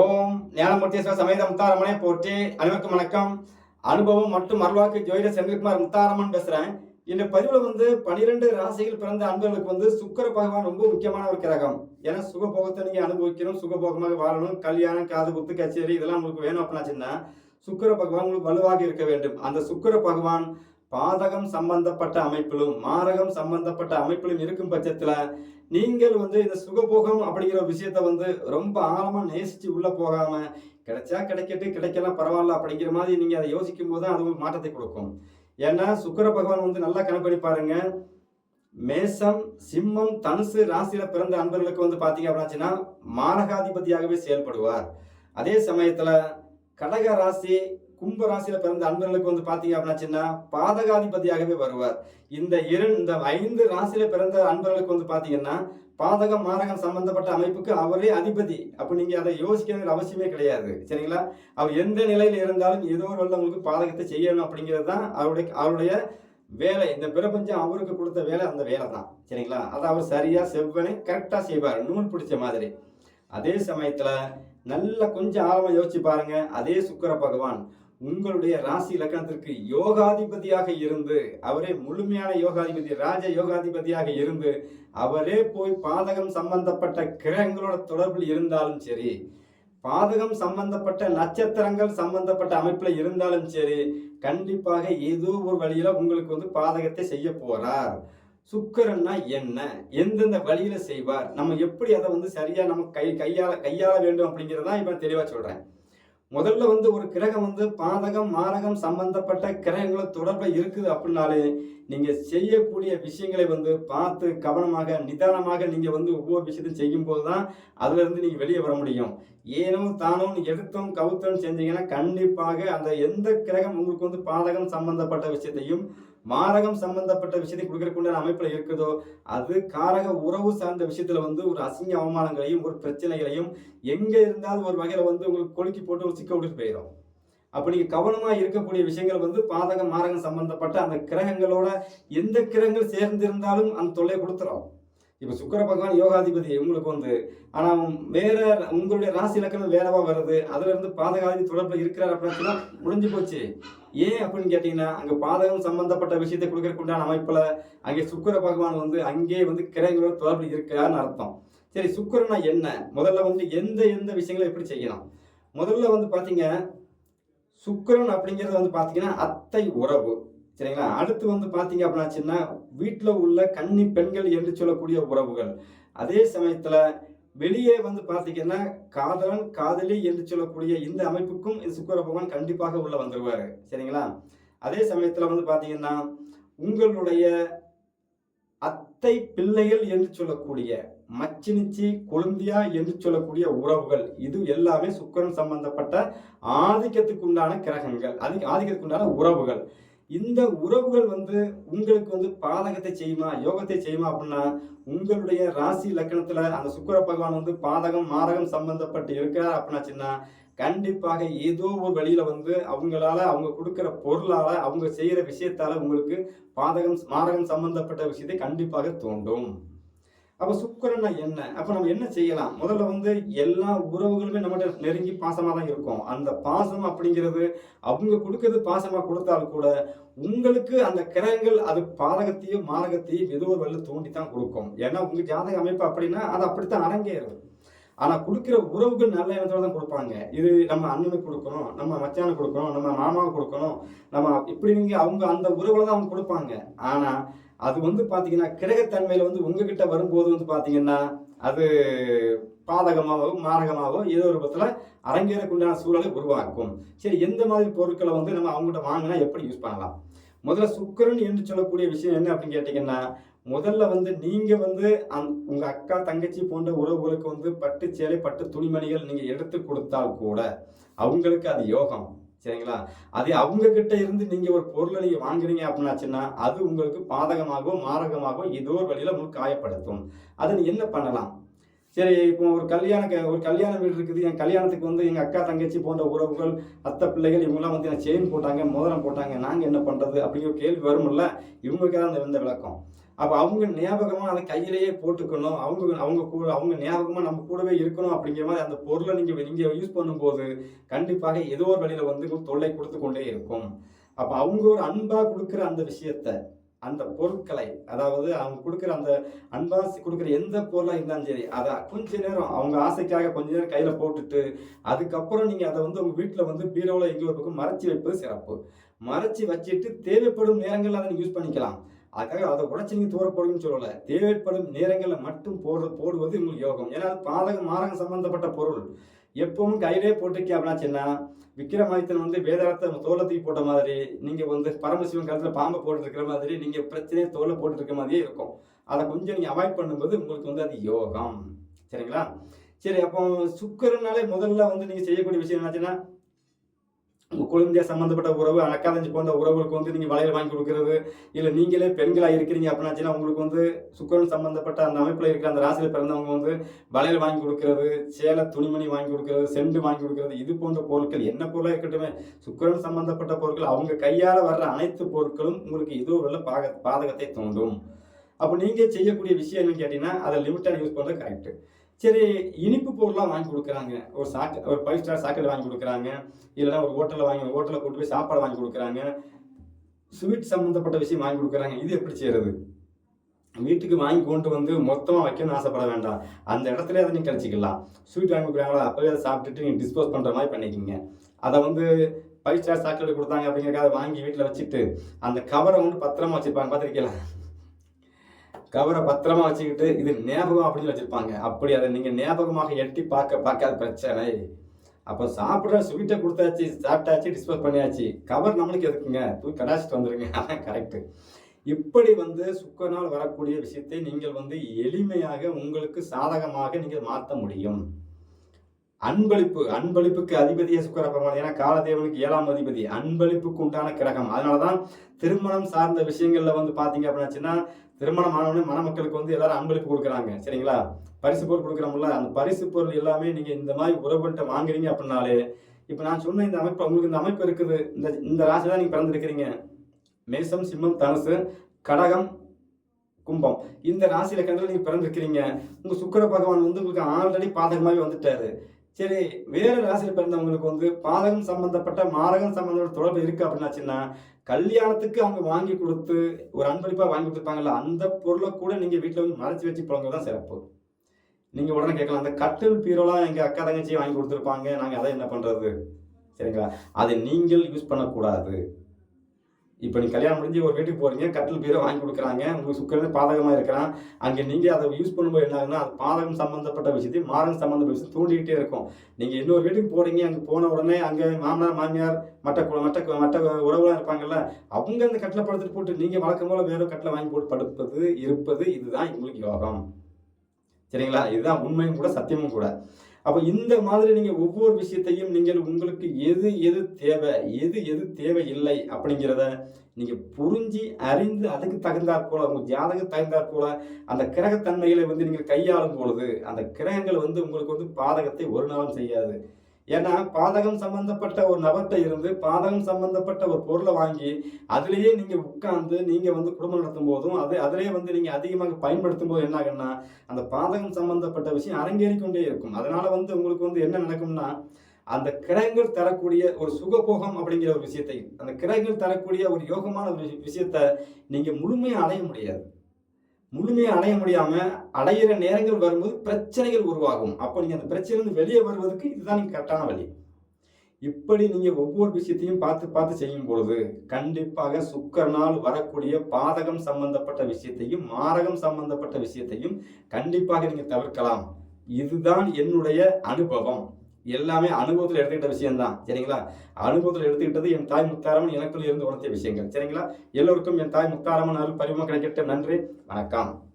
ஓம் ஞானமூர்த்தீஸ்வர சமேத முத்தாரமனே போற்றி. அனைவருக்கும் வணக்கம். அனுபவம் மற்றும் அருள்வாக்கு ஜோதிட செந்தில்குமார் முத்தாரமன் பேசுறேன். இந்த பதிவுல வந்து பனிரெண்டு ராசிகள் பிறந்த அன்பர்களுக்கு வந்து சுக்கர பகவான் ரொம்ப முக்கியமான ஒரு கிரகம். ஏன்னா சுகபோகத்தை நீங்க அனுபவிக்கணும் சுகபோகமாக வாழணும் கல்யாணம் காது குத்து கச்சேரி இதெல்லாம் உங்களுக்கு வேணும் அப்படின்னாச்சுன்னா சுக்கிர பகவான் உங்களுக்கு வலுவாக இருக்க வேண்டும். அந்த சுக்கர பகவான் பாதகம் சம்பந்தப்பட்ட அமைப்பிலும் மாரகம் சம்பந்தப்பட்ட அமைப்பிலும் இருக்கும் பட்சத்துல நீங்கள் வந்து இந்த சுகபோகம் அப்படிங்கிற ஒரு விஷயத்த வந்து ரொம்ப ஆழமா நேசிச்சு உள்ள போகாம கிடைச்சா கிடைக்கட்டு கிடைக்கலாம் பரவாயில்ல அப்படிங்கிற மாதிரி நீங்க அதை யோசிக்கும் போது தான் அது ஒரு மாற்றத்தை கொடுக்கும். ஏன்னா சுக்கர பகவான் வந்து நல்லா கணக்கு பாருங்க. மேசம் சிம்மம் தனுசு ராசியில பிறந்த அன்பர்களுக்கு வந்து பாத்தீங்க அப்படின்னாச்சுன்னா மாரகாதிபதியாகவே செயல்படுவார். அதே சமயத்துல கடக ராசி கும்ப ராசியில பிறந்த அன்பர்களுக்கு வந்து பாத்தீங்க அப்படின்னாச்சுன்னா பாதகாதிபதியாகவே வருவார். இந்த இரு இந்த ஐந்து ராசியில பிறந்த அன்பர்களுக்கு வந்து பாத்தீங்கன்னா பாதகம் மாரகம் சம்பந்தப்பட்ட அமைப்புக்கு அவரே அதிபதி. அப்போ நீங்க அதை யோசிக்கணுங்கிற அவசியமே கிடையாது. சரிங்களா? அவர் எந்த நிலையில இருந்தாலும் ஏதோ ஒரு உங்களுக்கு பாதகத்தை செய்யணும் அப்படிங்கிறது தான் அவருடைய அவருடைய வேலை. இந்த பிரபஞ்சம் அவருக்கு கொடுத்த வேலை அந்த வேலை தான். சரிங்களா? அதை அவர் சரியா செவ்வனை கரெக்டா செய்வார். நூல் பிடிச்ச மாதிரி. அதே சமயத்துல நல்ல கொஞ்சம் ஆழமா யோசிச்சு பாருங்க. அதே சுக்கர பகவான் உங்களுடைய ராசி இலக்கணத்திற்கு யோகாதிபதியாக இருந்து அவரே முழுமையான யோகாதிபதி ராஜ யோகாதிபதியாக இருந்து அவரே போய் பாதகம் சம்பந்தப்பட்ட கிரகங்களோட தொடர்பில் இருந்தாலும் சரி பாதகம் சம்பந்தப்பட்ட நட்சத்திரங்கள் சம்பந்தப்பட்ட அமைப்பில் இருந்தாலும் சரி கண்டிப்பாக ஏதோ ஒரு வழியில் உங்களுக்கு வந்து பாதகத்தை செய்ய போகிறார் சுக்கரன்னா என்ன? எந்தெந்த வழியில செய்வார்? நம்ம எப்படி அதை வந்து சரியா நம்ம கை கையாள கையாள வேண்டும் அப்படிங்கிறதான் இப்ப நான் தெளிவா சொல்றேன். முதல்ல வந்து ஒரு கிரகம் வந்து பாதகம் மாரகம் சம்பந்தப்பட்ட கிரகங்கள தொடர்பில் இருக்குது அப்படின்னாலே நீங்கள் செய்யக்கூடிய விஷயங்களை வந்து பார்த்து கவனமாக நிதானமாக நீங்கள் வந்து ஒவ்வொரு விஷயத்தையும் செய்யும் தான் அதுல நீங்கள் வெளியே வர முடியும். ஏனோ தானும் எடுத்தும் எடுத்தோம் செஞ்சீங்கன்னா கண்டிப்பாக அந்த எந்த கிரகம் உங்களுக்கு வந்து பாதகம் சம்பந்தப்பட்ட விஷயத்தையும் மாரகம் சம்பந்தப்பட்ட விஷயத்தை கொடுக்கறதுக்குண்டான அமைப்புல இருக்குதோ அது காரக உறவு சார்ந்த விஷயத்துல வந்து ஒரு அசிங்க அவமானங்களையும் ஒரு பிரச்சனைகளையும் எங்க இருந்தாலும் ஒரு வகையில வந்து உங்களுக்கு கொலுக்கி போட்டு ஒரு சிக்க விட்டு போயிடும் அப்படி கவனமாக கவனமா இருக்கக்கூடிய விஷயங்கள் வந்து பாதகம் மாரகம் சம்பந்தப்பட்ட அந்த கிரகங்களோட எந்த கிரகங்கள் சேர்ந்திருந்தாலும் அந்த தொல்லையை கொடுத்துரும். இப்போ சுக்கர பகவான் யோகாதிபதி உங்களுக்கு வந்து ஆனால் வேற உங்களுடைய ராசி இலக்கணம் வேறவா வருது? அதுல இருந்து பாதகாதி தொடர்பில் இருக்கிறார் அப்படின்னா முடிஞ்சு போச்சு. ஏன் அப்படின்னு கேட்டீங்கன்னா அங்கே பாதகம் சம்பந்தப்பட்ட விஷயத்தை கொடுக்கறதுக்குண்டான அமைப்பில் அங்கே சுக்கிர பகவான் வந்து அங்கே வந்து கிரகங்களோட தொடர்பு இருக்கிறார்னு அர்த்தம். சரி சுக்கரனா என்ன? முதல்ல வந்து எந்த எந்த விஷயங்களை எப்படி செய்யலாம்? முதல்ல வந்து பார்த்தீங்க சுக்கிரன் அப்படிங்கிறது வந்து பார்த்தீங்கன்னா அத்தை உறவு. சரிங்களா? அடுத்து வந்து பாத்தீங்க அப்படின்னாச்சுன்னா வீட்டில் உள்ள கன்னி பெண்கள் என்று சொல்லக்கூடிய உறவுகள். அதே சமயத்துல வெளியே வந்து பாத்தீங்கன்னா காதலன் காதலி என்று சொல்லக்கூடிய இந்த அமைப்புக்கும் இந்த சுக்கிர பகவான் கண்டிப்பாக உள்ள வந்துருவாரு. சரிங்களா? அதே சமயத்துல வந்து பாத்தீங்கன்னா உங்களுடைய அத்தை பிள்ளைகள் என்று சொல்லக்கூடிய மச்சினிச்சி கொழுந்தியா என்று சொல்லக்கூடிய உறவுகள் இது எல்லாமே சுக்கிரன் சம்பந்தப்பட்ட ஆதிக்கத்துக்கு உண்டான கிரகங்கள் அது ஆதிக்கத்துக்கு உண்டான உறவுகள். இந்த உறவுகள் வந்து உங்களுக்கு வந்து பாதகத்தை செய்யுமா யோகத்தை செய்யுமா அப்படின்னா உங்களுடைய ராசி லக்கணத்துல அந்த சுக்கர பகவான் வந்து பாதகம் மாரகம் சம்பந்தப்பட்டு இருக்கிறார் அப்படின்னாச்சுன்னா கண்டிப்பாக ஏதோ ஒரு வழியில வந்து அவங்களால அவங்க கொடுக்குற பொருளால அவங்க செய்யற விஷயத்தால உங்களுக்கு பாதகம் மாதகம் சம்பந்தப்பட்ட விஷயத்தை கண்டிப்பாக தூண்டும். அப்ப சுக்கரன்னா என்ன? அப்ப நம்ம என்ன செய்யலாம்? முதல்ல வந்து எல்லா உறவுகளுமே நம்மகிட்ட நெருங்கி பாசமா தான் இருக்கும். அந்த பாசம் அப்படிங்கிறது அவங்க கொடுக்கறது பாசமா கொடுத்தாலும் கூட உங்களுக்கு அந்த கிரகங்கள் அது பாதகத்தையும் மாரகத்தையும் ஏதோ ஒரு வழியில் தோண்டி தான் கொடுக்கும். ஏன்னா உங்க ஜாதக அமைப்பு அப்படின்னா அது அப்படித்தான் அரங்கேறும் ஆனா கொடுக்கிற உறவுகள் நல்ல எண்ணத்தோட தான் கொடுப்பாங்க. இது நம்ம அண்ணனுக்கு கொடுக்கணும் நம்ம மச்சானுக்கு கொடுக்கணும் நம்ம மாமாவுக்கு கொடுக்கணும் நம்ம இப்படி நீங்க அவங்க அந்த உறவுல தான் அவங்க கொடுப்பாங்க. ஆனா அது வந்து பார்த்தீங்கன்னா கிரகத்தன்மையில் வந்து உங்ககிட்ட வரும்போது வந்து பார்த்தீங்கன்னா அது பாதகமாகவோ மாரகமாகவோ ஏதோ ஒரு விதத்துல அரங்கேறக்குண்டான சூழலை உருவாக்கும். சரி எந்த மாதிரி பொருட்களை வந்து நம்ம அவங்ககிட்ட வாங்கினா எப்படி யூஸ் பண்ணலாம்? முதல்ல சுக்கரன் என்று சொல்லக்கூடிய விஷயம் என்ன அப்படின்னு கேட்டிங்கன்னா முதல்ல வந்து நீங்கள் வந்து அந் உங்கள் அக்கா தங்கச்சி போன்ற உறவுகளுக்கு வந்து பட்டு சேலை பட்டு துணிமணிகள் நீங்கள் எடுத்து கொடுத்தால் கூட அவங்களுக்கு அது யோகம். சரிங்களா? அதே அவங்க கிட்ட இருந்து நீங்க ஒரு பொருளை நீங்க வாங்குறீங்க அப்படின்னாச்சுன்னா அது உங்களுக்கு பாதகமாகவோ மாரகமாகவோ ஏதோ ஒரு வழியில உங்களுக்கு காயப்படுத்தும். அதை நீ என்ன பண்ணலாம்? சரி இப்போ ஒரு கல்யாண க- ஒரு கல்யாண வீடு இருக்குது. என் கல்யாணத்துக்கு வந்து எங்கள் அக்கா தங்கச்சி போன்ற உறவுகள் அத்தை பிள்ளைகள் இவங்கெல்லாம் வந்து எனக்கு செயின் போட்டாங்க மோதிரம் போட்டாங்க நாங்கள் என்ன பண்ணுறது அப்படிங்கிற கேள்வி வரும்ல. இவங்களுக்காக அந்த இந்த விளக்கம். அப்போ அவங்க ஞாபகமாக அதை கையிலேயே போட்டுக்கணும். அவங்க அவங்க கூட அவங்க ஞாபகமாக நம்ம கூடவே இருக்கணும் அப்படிங்கிற மாதிரி அந்த பொருளை நீங்கள் நீங்கள் யூஸ் பண்ணும்போது கண்டிப்பாக ஏதோ ஒரு வழியில் வந்து தொல்லை கொடுத்து கொண்டே இருக்கும். அப்போ அவங்க ஒரு அன்பாக கொடுக்குற அந்த விஷயத்த அந்த பொருட்களை அதாவது அவங்க கொடுக்குற அந்த அன்பாசி கொடுக்குற எந்த பொருளாக இருந்தாலும் சரி அதை கொஞ்ச நேரம் அவங்க ஆசைக்காக கொஞ்ச நேரம் கையில் போட்டுட்டு அதுக்கப்புறம் நீங்கள் அதை வந்து உங்கள் வீட்டில் வந்து பீரோவில் எங்கேயோ ஒரு பக்கம் மறைச்சி வைப்பது சிறப்பு. மறைச்சி வச்சுட்டு தேவைப்படும் நேரங்களில் அதை நீங்கள் யூஸ் பண்ணிக்கலாம். அதுக்காக அதை உடச்சி நீங்கள் தூர போடுங்கன்னு சொல்லலை. தேவைப்படும் நேரங்களில் மட்டும் போடு போடுவது உங்களுக்கு யோகம். ஏன்னா அது பாதக மாரகம் சம்பந்தப்பட்ட பொருள். எப்பவும் கையிலே போட்டுக்க அப்படின்னாச்சுன்னா விக்ரமாதித்தன் வந்து வேதாளத்தை தோலத்துக்கு போட்ட மாதிரி நீங்கள் வந்து பரமசிவன் காலத்தில் பாம்பை போட்டுருக்கிற மாதிரி நீங்கள் பிரச்சனையை தோலை போட்டுருக்க மாதிரியே இருக்கும். அதை கொஞ்சம் நீங்கள் அவாய்ட் பண்ணும்போது உங்களுக்கு வந்து அது யோகம். சரிங்களா? சரி அப்போ சுக்கரனாலே முதல்ல வந்து நீங்கள் செய்யக்கூடிய விஷயம் என்னாச்சுன்னா குழந்தைய சம்மந்தப்பட்ட உறவு அக்காதஞ்சி போன்ற உறவுகளுக்கு வந்து நீங்கள் வளையல் வாங்கி கொடுக்கறது இல்லை நீங்களே பெண்களாக இருக்கிறீங்க அப்படின்னாச்சுன்னா உங்களுக்கு வந்து சுக்கரன் சம்மந்தப்பட்ட அந்த அமைப்பில் இருக்கிற அந்த ராசியில் பிறந்தவங்க வந்து வளையல் வாங்கி கொடுக்கறது சேலை துணிமணி வாங்கி கொடுக்கறது செண்டு வாங்கி கொடுக்கறது இது போன்ற பொருட்கள் என்ன பொருளாக இருக்கட்டுமே சுக்கரன் சம்மந்தப்பட்ட பொருட்கள் அவங்க கையால் வர்ற அனைத்து பொருட்களும் உங்களுக்கு இதோ உள்ள பாக பாதகத்தை தோண்டும். அப்போ நீங்கள் செய்யக்கூடிய விஷயம் என்னன்னு கேட்டிங்கன்னா அதை லிமிட்டாக யூஸ் பண்ணுறது கரெக்டு சரி இனிப்பு பொருளாக வாங்கி கொடுக்குறாங்க. ஒரு சாக்க ஒரு ஃபைவ் ஸ்டார் சாக்லேட் வாங்கி கொடுக்குறாங்க. இல்லைன்னா ஒரு ஹோட்டலில் வாங்கி ஹோட்டலில் கூட்டு போய் சாப்பாடு வாங்கி கொடுக்குறாங்க. ஸ்வீட் சம்மந்தப்பட்ட விஷயம் வாங்கி கொடுக்குறாங்க. இது எப்படி செய்யறது? வீட்டுக்கு வாங்கி கொண்டு வந்து மொத்தமாக வைக்கணும்னு ஆசைப்பட வேண்டாம். அந்த இடத்துல அதை நீங்கள் கழிச்சிக்கலாம் ஸ்வீட் வாங்கி கொடுக்குறாங்களா? அப்போவே அதை சாப்பிட்டுட்டு நீங்கள் டிஸ்போஸ் பண்ணுற மாதிரி பண்ணிக்கிங்க. அதை வந்து ஃபைவ் ஸ்டார் சாக்லேட் கொடுத்தாங்க அப்படிங்கிறக்காக வாங்கி வீட்டில் வச்சுட்டு அந்த கவரை வந்து பத்திரமா வச்சுருப்பாங்க. பார்த்துருக்கீங்களா? கவரை பத்திரமா வச்சுக்கிட்டு இது ஞாபகம் அப்படின்னு வச்சுருப்பாங்க. அப்படி அதை நீங்கள் ஞாபகமாக எட்டி பார்க்க பார்க்காத பிரச்சனை. அப்போ சாப்பிட்ற ஸ்வீட்டை கொடுத்தாச்சு சாப்பிட்டாச்சு டிஸ்போஸ் பண்ணியாச்சு. கவர் நம்மளுக்கு எதுக்குங்க? தூக்கி கடாச்சிட்டு வந்துருங்க. அதான் கரெக்டு இப்படி வந்து சுக்கனால் வரக்கூடிய விஷயத்தை நீங்கள் வந்து எளிமையாக உங்களுக்கு சாதகமாக நீங்கள் மாற்ற முடியும். அன்பளிப்பு அன்பளிப்புக்கு அதிபதியே சுக்கர பகவான். ஏன்னா காலதேவனுக்கு ஏழாம் அதிபதி. அன்பளிப்புக்கு உண்டான கிரகம். அதனாலதான் திருமணம் சார்ந்த விஷயங்கள்ல வந்து பாத்தீங்க அப்படின்னாச்சுன்னா திருமணம் ஆனவொடனே மணமக்களுக்கு வந்து எல்லாரும் அன்பளிப்பு கொடுக்குறாங்க. சரிங்களா? பரிசு பொருள் கொடுக்குறோம்ல அந்த பரிசு பொருள் எல்லாமே நீங்க இந்த மாதிரி உறவுகிட்ட வாங்குறீங்க அப்படின்னாலே இப்போ நான் சொன்ன இந்த அமைப்பு உங்களுக்கு இந்த அமைப்பு இருக்குது. இந்த இந்த ராசி தான் நீங்க பிறந்திருக்கிறீங்க. மேசம் சிம்மம் தனுசு கடகம் கும்பம். இந்த ராசியில கண்டில் நீங்க பிறந்திருக்கிறீங்க. உங்க சுக்கிர பகவான் வந்து உங்களுக்கு ஆல்ரெடி பாதகமாகவே வந்துட்டாரு. சரி வேறு ராசியில் பிறந்தவங்களுக்கு வந்து பாதகம் சம்பந்தப்பட்ட மாரகம் சம்பந்தப்பட்ட தொடர்பு இருக்கு அப்படின்னாச்சுன்னா கல்யாணத்துக்கு அவங்க வாங்கி கொடுத்து ஒரு அன்பளிப்பாக வாங்கி கொடுத்துருப்பாங்கல்ல அந்த பொருளை கூட நீங்கள் வீட்டில் வந்து மறைச்சி வச்சு போங்க தான் சிறப்பு. நீங்கள் உடனே கேட்கலாம் அந்த கட்டில் பீரோலாம் எங்கள் அக்கா தங்கச்சி வாங்கி கொடுத்துருப்பாங்க நாங்கள் அதை என்ன பண்ணுறது சரிங்களா? அதை நீங்கள் யூஸ் பண்ணக்கூடாது. இப்போ நீ கல்யாணம் முடிஞ்சு ஒரு வீட்டுக்கு போகிறீங்க கட்டில் பீரோ வாங்கி கொடுக்குறாங்க உங்களுக்கு சுக்கரன் பாதகமாக இருக்கிறான். அங்கே நீங்கள் அதை யூஸ் பண்ணும்போது என்ன ஆகுதுன்னா அது பாதகம் சம்மந்தப்பட்ட விஷயத்தையும் மாரகம் சம்மந்தப்பட்ட விஷயம் தூண்டிக்கிட்டே இருக்கும். நீங்கள் இன்னொரு வீட்டுக்கு போகிறீங்க அங்கே போன உடனே அங்கே மாமனார் மாமியார் மற்ற குழ மற்ற மற்ற உறவுலாம் இருப்பாங்கல்ல அவங்க அந்த கட்டில் படுத்துட்டு போட்டு நீங்கள் வழக்கம் போல் வேற கட்டில் வாங்கி போட்டு படுப்பது இருப்பது இதுதான் உங்களுக்கு யோகம். சரிங்களா? இதுதான் உண்மையும் கூட சத்தியமும் கூட. அப்போ இந்த மாதிரி நீங்கள் ஒவ்வொரு விஷயத்தையும் நீங்கள் உங்களுக்கு எது எது தேவை எது எது தேவை இல்லை அப்படிங்கிறத நீங்கள் புரிஞ்சு அறிந்து அதுக்கு தகுந்தாற் போல உங்கள் ஜாதகம் தகுந்தாற் போல அந்த கிரகத்தன்மைகளை வந்து நீங்கள் கையாளும் பொழுது அந்த கிரகங்கள் வந்து உங்களுக்கு வந்து பாதகத்தை ஒரு நாளும் செய்யாது. ஏன்னா பாதகம் சம்பந்தப்பட்ட ஒரு நபர்கிட்ட இருந்து பாதகம் சம்பந்தப்பட்ட ஒரு பொருளை வாங்கி அதுலேயே நீங்கள் உட்கார்ந்து நீங்கள் வந்து குடும்பம் நடத்தும் போதும் அது அதிலேயே வந்து நீங்கள் அதிகமாக பயன்படுத்தும் போது என்ன ஆகுன்னா அந்த பாதகம் சம்பந்தப்பட்ட விஷயம் அரங்கேறிக்கொண்டே இருக்கும். அதனால வந்து உங்களுக்கு வந்து என்ன நடக்கும்னா அந்த கிரகங்கள் தரக்கூடிய ஒரு சுகபோகம் அப்படிங்கிற ஒரு விஷயத்தை அந்த கிரகங்கள் தரக்கூடிய ஒரு யோகமான ஒரு விஷ- விஷயத்தை நீங்கள் முழுமையாக அடைய முடியாது. முழுமையாக அடைய முடியாம அடையிற நேரங்கள் வரும்போது பிரச்சனைகள் உருவாகும். அப்போ நீங்க அந்த பிரச்சனையிலிருந்து வெளியே வருவதற்கு இதுதான் நீங்க கரெக்டான வழி. இப்படி நீங்க ஒவ்வொரு விஷயத்தையும் பார்த்து பார்த்து செய்யும் பொழுது கண்டிப்பாக சுக்கரனால் வரக்கூடிய பாதகம் சம்பந்தப்பட்ட விஷயத்தையும் மாரகம் சம்பந்தப்பட்ட விஷயத்தையும் கண்டிப்பாக நீங்க தவிர்க்கலாம். இதுதான் என்னுடைய அனுபவம். எல்லாமே அனுபவத்தில் எடுத்துக்கிட்ட விஷயம்தான். சரிங்களா? அனுபவத்தில் எடுத்துக்கிட்டது என் தாய் முத்தாரம்மன் எனக்குள் இருந்து உணர்த்திய விஷயங்கள். சரிங்களா? எல்லோருக்கும் என் தாய் முத்தாரமன் அருள் பரிமம் கிடைக்கட்டும். நன்றி. வணக்கம்.